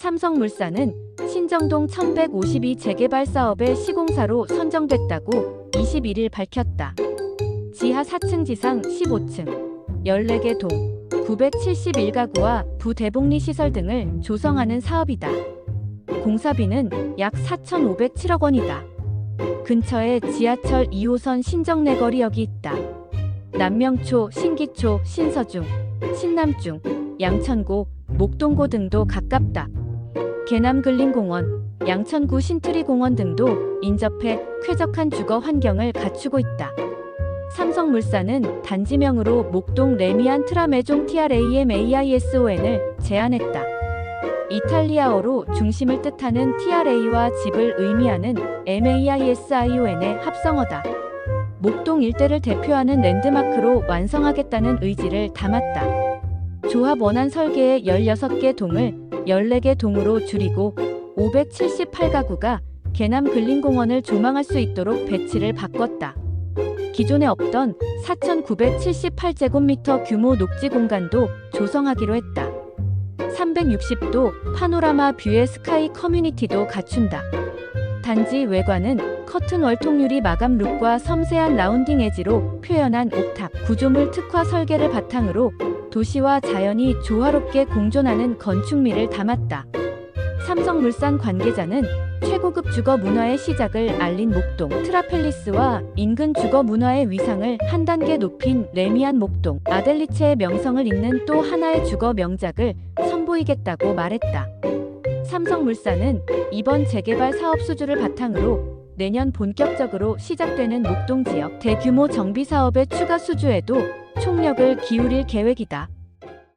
삼성물산은 신정동 1152 재개발 사업의 시공사로 선정됐다고 21일 밝혔다. 지하 4층 지상 15층, 14개 동, 971가구와 부대복리 시설 등을 조성하는 사업이다. 공사비는 약 4,507억 원이다. 근처에 지하철 2호선 신정내 거리역이 있다. 남명초, 신기초, 신서중, 신남중, 양천고, 목동고 등도 가깝다. 개남근린공원, 양천구 신트리공원 등도 인접해 쾌적한 주거 환경을 갖추고 있다. 삼성물산은 단지명으로 목동 레미안 트라메종 TRAMAISON을 제안했다. 이탈리아어로 중심을 뜻하는 TRA와 집을 의미하는 MAISION의 합성어다. 목동 일대를 대표하는 랜드마크로 완성하겠다는 의지를 담았다. 조합 원안 설계의 16개 동을 14개 동으로 줄이고 578가구가 개남 근린공원을 조망할 수 있도록 배치를 바꿨다. 기존에 없던 4,978제곱미터 규모 녹지 공간도 조성하기로 했다. 360도 파노라마 뷰의 스카이 커뮤니티도 갖춘다. 단지 외관은 커튼 월통유리 마감 룩과 섬세한 라운딩 에지로 표현한 옥탑 구조물 특화 설계를 바탕으로 도시와 자연이 조화롭게 공존하는 건축미를 담았다. 삼성물산 관계자는 최고급 주거 문화의 시작을 알린 목동 트라펠리스와 인근 주거 문화의 위상을 한 단계 높인 레미안 목동 아델리체의 명성을 잇는 또 하나의 주거 명작을 선보이겠다고 말했다. 삼성물산은 이번 재개발 사업 수주를 바탕으로 내년 본격적으로 시작되는 목동 지역 대규모 정비 사업의 추가 수주에도 총력을 기울일 계획이다.